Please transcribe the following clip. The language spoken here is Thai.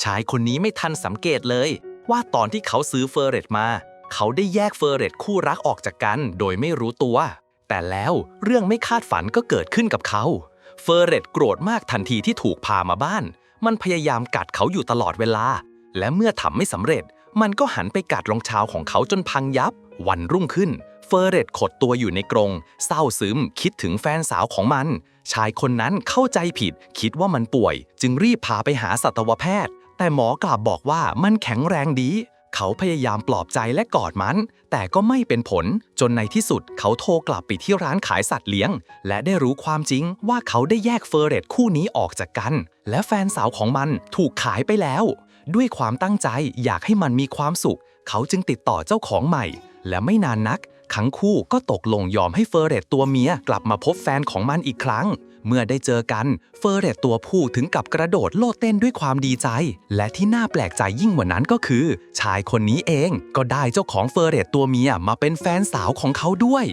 ชายคนนี้ไม่ทันสังเกตเลย ว่าตอนที่เขาซื้อเฟอร์เรตมา เขาได้แยกเฟอร์เรตคู่รักออกจากกัน โดยไม่รู้ตัว แต่แล้วเรื่องไม่คาดฝันก็เกิดขึ้นกับเขา เฟอร์เรตโกรธมากทันทีที่ถูกพามาบ้าน มันพยายามกัดเขาอยู่ตลอดเวลา และเมื่อทำไม่สำเร็จ มันก็หันไปกัดรองเท้าของเขาจนพังยับ วันรุ่งขึ้นเฟอร์เรตขดตัวอยู่ในกรง เศร้าซึม คิดถึงแฟนสาวของมัน ชายคนนั้นเข้าใจผิด คิดว่ามันป่วย จึงรีบพาไปหาสัตวแพทย์ แต่หมอกลับบอกว่ามันแข็งแรงดี เขาพยายามปลอบใจและกอดมัน แต่ก็ไม่เป็นผล จนในที่สุดเขาโทรกลับไปที่ร้านขายสัตว์เลี้ยง และได้รู้ความจริงว่าเขาได้แยกเฟอร์เรตคู่นี้ออกจากกัน และแฟนสาวของมันถูกขายไปแล้ว ด้วยความตั้งใจอยากให้มันมีความสุข เขาจึงติดต่อเจ้าของใหม่ และไม่นานนัก ทั้งคู่ก็ตกลงยอมให้เฟอร์เรตตัวเมียกลับมาพบแฟนของมันอีกครั้ง เมื่อได้เจอกันเฟอร์เรตตัวผู้ถึงกับกระโดดโลดเต้นด้วยความดีใจ และที่น่าแปลกใจยิ่งกว่านั้นก็คือ ชายคนนี้เองก็ได้เจ้าของเฟอร์เรตตัวเมียมาเป็นแฟนสาวของเขาด้วย